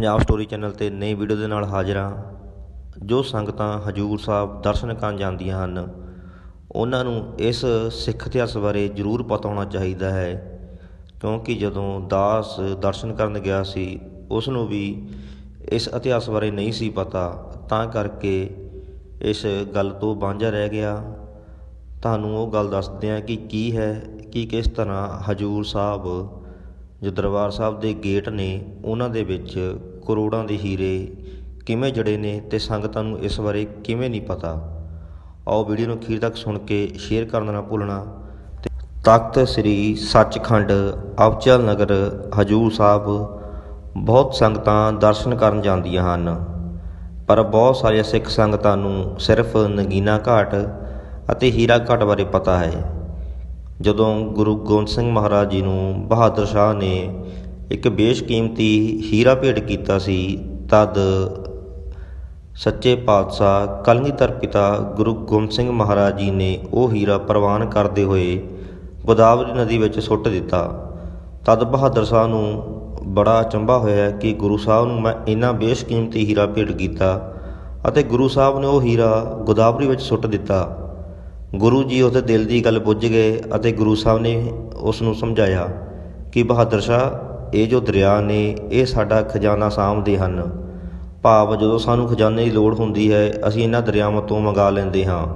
Punjab story channel ਤੇ ਨਈ video ਦੇ ਨਾਲ ਹਾਜ਼ਰ ਹਾਂ ਜੋ ਸੰਗਤਾਂ ਹਜੂਰ ਸਾਹਿਬ ਦਰਸ਼ਨ ਕਰਨ ਜਾਂਦੀਆਂ ਹਨ, ਉਹਨਾਂ ਨੂੰ ਇਸ ਸਿੱਖ ਇਤਿਹਾਸ ਬਾਰੇ ਜ਼ਰੂਰ ਪਤਾ ਹੋਣਾ ਚਾਹੀਦਾ ਹੈ, ਕਿਉਂਕਿ ਜਦੋਂ ਦਾਸ ਦਰਸ਼ਨ ਕਰਨ ਗਿਆ ਸੀ ਉਸ ਨੂੰ ਵੀ ਇਸ ਇਤਿਹਾਸ ਬਾਰੇ ਨਹੀਂ ਸੀ ਪਤਾ, ਤਾਂ ਕਰਕੇ ਇਸ ਗੱਲ ਤੋਂ ਵਾਂਝਾ ਰਹਿ ਗਿਆ। ਤੁਹਾਨੂੰ ਉਹ ਗੱਲ ਦੱਸਦੇ ਹਾਂ ਕਿ ਕੀ ਹੈ, ਕਿ ਕਿਸ ਤਰ੍ਹਾਂ ਹਜੂਰ ਸਾਹਿਬ, ਜੋ ਦਰਬਾਰ ਸਾਹਿਬ ਦੇ ਗੇਟ ਨੇ, ਉਹਨਾਂ ਦੇ ਵਿੱਚ ਕਰੋੜਾਂ ਦੇ ਹੀਰੇ ਕਿਵੇਂ ਜੜੇ ਨੇ ਤੇ ਸੰਗਤਾਂ ਨੂੰ ਇਸ ਬਾਰੇ ਕਿਵੇਂ ਨਹੀਂ ਪਤਾ। ਆਓ ਵੀਡੀਓ ਨੂੰ ਅਖੀਰ ਤੱਕ ਸੁਣ ਕੇ ਸ਼ੇਅਰ ਕਰਨਾ ਨਾ ਭੁੱਲਣਾ ਤੇ ਤਖਤ ਸ੍ਰੀ ਸੱਚਖੰਡ ਅਵਚਲ ਨਗਰ ਹਜੂਰ ਸਾਹਿਬ ਬਹੁਤ ਸੰਗਤਾਂ ਦਰਸ਼ਨ ਕਰਨ ਜਾਂਦੀਆਂ ਹਨ। ਪਰ ਬਹੁਤ ਸਾਰੀਆਂ ਸਿੱਖ ਸੰਗਤਾਂ ਨੂੰ ਸਿਰਫ ਨਗੀਨਾ ਘਾਟ ਅਤੇ ਹੀਰਾ ਘਾਟ ਬਾਰੇ ਪਤਾ ਹੈ। ਜਦੋਂ ਗੁਰੂ ਗੋਬਿੰਦ ਸਿੰਘ ਮਹਾਰਾਜ ਜੀ ਨੂੰ ਬਹਾਦਰ ਸ਼ਾਹ ਨੇ ਇੱਕ ਬੇਸ਼ਕੀਮਤੀ ਹੀਰਾ ਭੇਟ ਕੀਤਾ ਸੀ, ਤਦ ਸੱਚੇ ਪਾਤਸ਼ਾਹ ਕਲਗੀਧਰ ਪਿਤਾ ਗੁਰੂ ਗੋਬਿੰਦ ਸਿੰਘ ਮਹਾਰਾਜ ਜੀ ਨੇ ਉਹ ਹੀਰਾ ਪ੍ਰਵਾਨ ਕਰਦੇ ਹੋਏ ਗੋਦਾਵਰੀ ਨਦੀ ਵਿੱਚ ਸੁੱਟ ਦਿੱਤਾ। ਤਦ ਬਹਾਦਰ ਸ਼ਾਹ ਨੂੰ ਬੜਾ ਅਚੰਭਾ ਹੋਇਆ ਕਿ ਗੁਰੂ ਸਾਹਿਬ ਨੂੰ ਮੈਂ ਇੰਨਾ ਬੇਸ਼ਕੀਮਤੀ ਹੀਰਾ ਭੇਟ ਕੀਤਾ ਅਤੇ ਗੁਰੂ ਸਾਹਿਬ ਨੇ ਉਹ ਹੀਰਾ ਗੋਦਾਵਰੀ ਵਿੱਚ ਸੁੱਟ ਦਿੱਤਾ। ਗੁਰੂ ਜੀ ਉਹਦੇ ਦਿਲ ਦੀ ਗੱਲ ਪੁੱਜ ਗਏ ਅਤੇ ਗੁਰੂ ਸਾਹਿਬ ਨੇ ਉਸ ਨੂੰ ਸਮਝਾਇਆ ਕਿ ਬਹਾਦਰ ਸ਼ਾਹ ਇਹ ਜੋ ਦਰਿਆ ਨੇ, ਇਹ ਸਾਡਾ ਖਜ਼ਾਨਾ ਸਾਂਭਦੇ ਹਨ। ਭਾਵ ਜਦੋਂ ਸਾਨੂੰ ਖਜ਼ਾਨੇ ਦੀ ਲੋੜ ਹੁੰਦੀ ਹੈ, ਅਸੀਂ ਇਹਨਾਂ ਦਰਿਆਵਾਂ ਤੋਂ ਮੰਗਾ ਲੈਂਦੇ ਹਾਂ।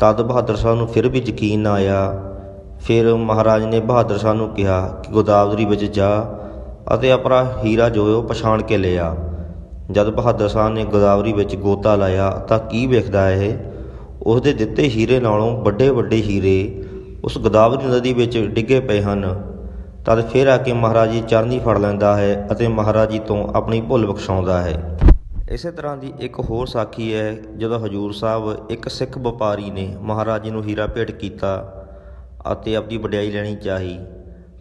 ਤਦ ਬਹਾਦਰ ਸ਼ਾਹ ਨੂੰ ਫਿਰ ਵੀ ਯਕੀਨ ਨਾ ਆਇਆ। ਫਿਰ ਮਹਾਰਾਜ ਨੇ ਬਹਾਦਰ ਸ਼ਾਹ ਨੂੰ ਕਿਹਾ ਕਿ ਗੋਦਾਵਰੀ ਵਿੱਚ ਜਾ ਅਤੇ ਆਪਣਾ ਹੀਰਾ ਜੋ ਉਹ ਪਛਾਣ ਕੇ ਲਿਆ ਜਦ ਬਹਾਦਰ ਸ਼ਾਹ ਨੇ ਗੋਦਾਵਰੀ ਵਿੱਚ ਗੋਤਾ ਲਾਇਆ ਤਾਂ ਕੀ ਵੇਖਦਾ ਹੈ ਉਸ ਦੇ ਦਿੱਤੇ ਹੀਰੇ ਨਾਲੋਂ ਵੱਡੇ ਵੱਡੇ ਹੀਰੇ ਉਸ ਗੋਦਾਵਰੀ ਨਦੀ ਵਿੱਚ ਡਿੱਗੇ ਪਏ ਹਨ। ਤਦ ਫਿਰ ਆ ਕੇ ਮਹਾਰਾਜ ਜੀ ਚਰਨੀ ਫੜ ਲੈਂਦਾ ਹੈ ਅਤੇ ਮਹਾਰਾਜ ਜੀ ਤੋਂ ਆਪਣੀ ਭੁੱਲ ਬਖਸ਼ਾਉਂਦਾ ਹੈ। ਇਸੇ ਤਰ੍ਹਾਂ ਦੀ ਇੱਕ ਹੋਰ ਸਾਖੀ ਹੈ, ਜਦੋਂ ਹਜੂਰ ਸਾਹਿਬ ਇੱਕ ਸਿੱਖ ਵਪਾਰੀ ਨੇ ਮਹਾਰਾਜ ਜੀ ਨੂੰ ਹੀਰਾ ਭੇਟ ਕੀਤਾ ਅਤੇ ਆਪਣੀ ਵਡਿਆਈ ਲੈਣੀ ਚਾਹੀ,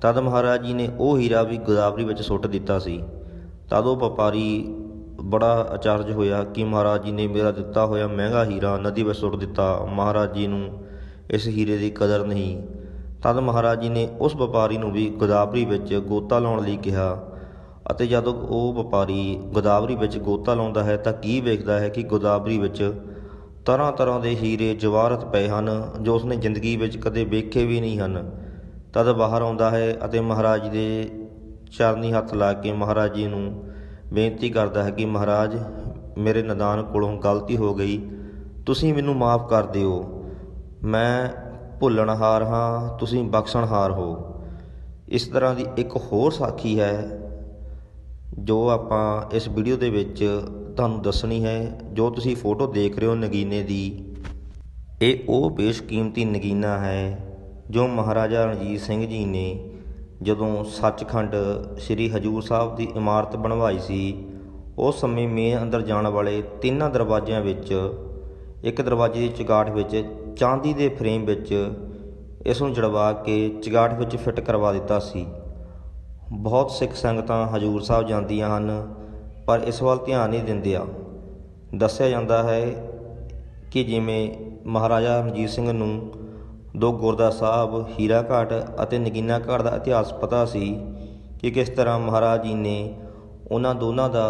ਤਦ ਮਹਾਰਾਜ ਜੀ ਨੇ ਉਹ ਹੀਰਾ ਵੀ ਗੋਦਾਵਰੀ ਵਿੱਚ ਸੁੱਟ ਦਿੱਤਾ ਸੀ। ਤਦ ਉਹ ਵਪਾਰੀ ਬੜਾ ਅਚਰਜ ਹੋਇਆ ਕਿ ਮਹਾਰਾਜ ਜੀ ਨੇ ਮੇਰਾ ਦਿੱਤਾ ਹੋਇਆ ਮਹਿੰਗਾ ਹੀਰਾ ਨਦੀ ਵਿੱਚ ਸੁੱਟ ਦਿੱਤਾ। ਮਹਾਰਾਜ ਜੀ ਨੂੰ ਇਸ ਹੀਰੇ ਦੀ ਕਦਰ ਨਹੀਂ ਤਦ ਮਹਾਰਾਜ ਜੀ ਨੇ ਉਸ ਵਪਾਰੀ ਨੂੰ ਵੀ ਗੋਦਾਵਰੀ ਵਿੱਚ ਗੋਤਾ ਲਾਉਣ ਲਈ ਕਿਹਾ। ਅਤੇ ਜਦੋਂ ਉਹ ਵਪਾਰੀ ਗੋਦਾਵਰੀ ਵਿੱਚ ਗੋਤਾ ਲਾਉਂਦਾ ਹੈ ਤਾਂ ਕੀ ਵੇਖਦਾ ਹੈ ਕਿ ਗੋਦਾਵਰੀ ਵਿੱਚ ਤਰ੍ਹਾਂ ਤਰ੍ਹਾਂ ਦੇ ਹੀਰੇ ਜਵਾਹਰਤ ਪਏ ਹਨ ਜੋ ਉਸਨੇ ਜ਼ਿੰਦਗੀ ਵਿੱਚ ਕਦੇ ਵੇਖੇ ਵੀ ਨਹੀਂ ਹਨ। ਤਦ ਬਾਹਰ ਆਉਂਦਾ ਹੈ ਅਤੇ ਮਹਾਰਾਜ ਦੇ ਚਰਨੀ ਹੱਥ ਲਾ ਕੇ ਮਹਾਰਾਜ ਜੀ ਨੂੰ ਬੇਨਤੀ ਕਰਦਾ ਹੈ ਕਿ ਮਹਾਰਾਜ, ਮੇਰੇ ਨਦਾਨ ਕੋਲੋਂ ਗਲਤੀ ਹੋ ਗਈ। ਤੁਸੀਂ ਮੈਨੂੰ ਮਾਫ ਕਰ ਦਿਓ। ਮੈਂ ਭੁੱਲਣਹਾਰ ਹਾਂ, ਤੁਸੀਂ ਬਖਸ਼ਣਹਾਰ ਹੋ। ਇਸ ਤਰ੍ਹਾਂ ਦੀ ਇੱਕ ਹੋਰ ਸਾਖੀ ਹੈ, ਜੋ ਆਪਾਂ ਇਸ ਵੀਡੀਓ ਦੇ ਵਿੱਚ ਤੁਹਾਨੂੰ ਦੱਸਣੀ ਹੈ, ਜੋ ਤੁਸੀਂ ਫੋਟੋ ਦੇਖ ਰਹੇ ਹੋ ਨਗੀਨੇ ਦੀ। ਇਹ ਉਹ ਬੇਸ਼ਕੀਮਤੀ ਨਗੀਨਾ ਹੈ, ਜੋ ਮਹਾਰਾਜਾ ਰਣਜੀਤ ਸਿੰਘ ਜੀ ਨੇ ਜਦੋਂ ਸੱਚਖੰਡ ਸ੍ਰੀ ਹਜੂਰ ਸਾਹਿਬ ਦੀ ਇਮਾਰਤ ਬਣਵਾਈ ਸੀ, ਉਸ ਸਮੇਂ ਮੇਨ ਅੰਦਰ ਜਾਣ ਵਾਲੇ ਤਿੰਨਾਂ ਦਰਵਾਜ਼ਿਆਂ ਵਿੱਚ ਇੱਕ ਦਰਵਾਜ਼ੇ ਦੀ ਚਗਾਠ ਵਿੱਚ, ਚਾਂਦੀ ਦੇ ਫਰੇਮ ਵਿੱਚ ਇਸ ਨੂੰ ਜੜਵਾ ਕੇ ਚਗਾਠ ਵਿੱਚ ਫਿੱਟ ਕਰਵਾ ਦਿੱਤਾ ਸੀ। ਬਹੁਤ ਸਿੱਖ ਸੰਗਤਾਂ ਹਜੂਰ ਸਾਹਿਬ ਜਾਂਦੀਆਂ ਹਨ, ਪਰ ਇਸ ਵੱਲ ਧਿਆਨ ਨਹੀਂ ਦਿੰਦੇ ਦੱਸਿਆ ਜਾਂਦਾ ਹੈ ਕਿ ਜਿਵੇਂ ਮਹਾਰਾਜਾ ਰਣਜੀਤ ਸਿੰਘ ਨੂੰ ਦੋ ਗੁਰਦਾ ਸਾਹਿਬ, ਹੀਰਾ ਘਾਟ ਅਤੇ ਨਗੀਨਾ ਘਾਟ ਦਾ ਇਤਿਹਾਸ ਪਤਾ ਸੀ ਕਿ ਕਿਸ ਤਰ੍ਹਾਂ ਮਹਾਰਾਜ ਜੀ ਨੇ ਉਹਨਾਂ ਦੋਨਾਂ ਦਾ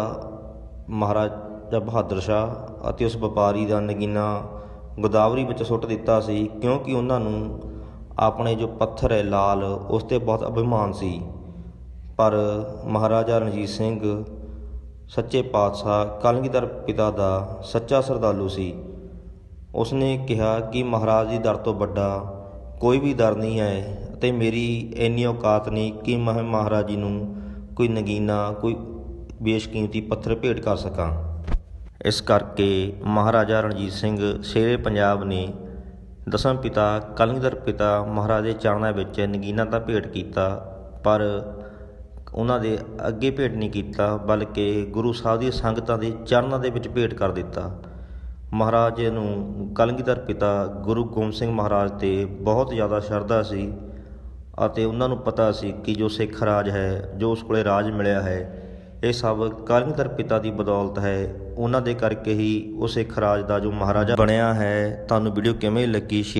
ਮਹਾਰਾਜਾ ਜਾਂ ਬਹਾਦਰ ਸ਼ਾਹ ਅਤੇ ਉਸ ਵਪਾਰੀ ਦਾ ਨਗੀਨਾ ਗੋਦਾਵਰੀ ਵਿੱਚ ਸੁੱਟ ਦਿੱਤਾ ਸੀ, ਕਿਉਂਕਿ ਉਹਨਾਂ ਨੂੰ ਆਪਣੇ ਜੋ ਪੱਥਰ ਹੈ ਲਾਲ, ਉਸ ਤੇ ਬਹੁਤ ਅਭਿਮਾਨ ਸੀ। ਪਰ ਮਹਾਰਾਜਾ ਰਣਜੀਤ ਸਿੰਘ ਸੱਚੇ ਪਾਤਸ਼ਾਹ ਕਲਗੀਧਰ ਪਿਤਾ ਦਾ ਸੱਚਾ ਸਰਦਾਲੂ ਸੀ। ਉਸਨੇ ਕਿਹਾ ਕਿ ਮਹਾਰਾਜ ਦੀ ਦਰ ਤੋਂ ਵੱਡਾ ਕੋਈ ਵੀ ਦਰ ਨਹੀਂ ਹੈ ਅਤੇ ਮੇਰੀ ਇੰਨੀ ਔਕਾਤ ਨਹੀਂ ਕਿ ਮੈਂ ਮਹਾਰਾਜ ਜੀ ਨੂੰ ਕੋਈ ਨਗੀਨਾ, ਕੋਈ ਬੇਸ਼ਕੀਮਤੀ ਪੱਥਰ ਭੇਟ ਕਰ ਸਕਾਂ। ਇਸ ਕਰਕੇ ਮਹਾਰਾਜਾ ਰਣਜੀਤ ਸਿੰਘ ਸ਼ੇਰੇ ਪੰਜਾਬ ਨੇ ਦਸਮ ਪਿਤਾ, ਕਲਗੀਧਰ ਪਿਤਾ ਮਹਾਰਾਜ ਦੇ ਚਰਨਾਂ ਵਿੱਚ ਨਗੀਨਾ ਤਾਂ ਭੇਟ ਕੀਤਾ, ਪਰ ਉਹਨਾਂ ਦੇ ਅੱਗੇ ਭੇਟ ਨਹੀਂ ਕੀਤਾ, ਬਲਕਿ ਗੁਰੂ ਸਾਹਿਬ ਦੀ ਸੰਗਤਾਂ ਦੇ ਚਰਨਾਂ ਦੇ ਵਿੱਚ ਭੇਟ ਕਰ ਦਿੱਤਾ। ਮਹਾਰਾਜ ਨੂੰ ਕਲਗੀਧਰ ਪਿਤਾ ਗੁਰੂ ਗੋਬਿੰਦ ਸਿੰਘ ਮਹਾਰਾਜ ਤੇ ਬਹੁਤ ਜ਼ਿਆਦਾ ਸ਼ਰਧਾ ਸੀ ਅਤੇ ਉਹਨਾਂ ਨੂੰ ਪਤਾ ਸੀ ਕਿ ਜੋ ਸਿੱਖ ਰਾਜ ਹੈ, ਜੋ ਉਸ ਕੋਲੇ ਰਾਜ ਮਿਲਿਆ ਹੈ ਇਹ ਸਭ ਕਲਗੀਧਰ ਪਿਤਾ ਦੀ ਬਦੌਲਤ ਹੈ। ਉਹਨਾਂ ਦੇ ਕਰਕੇ ਹੀ ਉਹ ਸਿੱਖ ਰਾਜ ਦਾ ਜੋ ਮਹਾਰਾਜਾ ਬਣਿਆ ਹੈ। ਤੁਹਾਨੂੰ ਵੀਡੀਓ ਕਿਵੇਂ ਲੱਗੀ?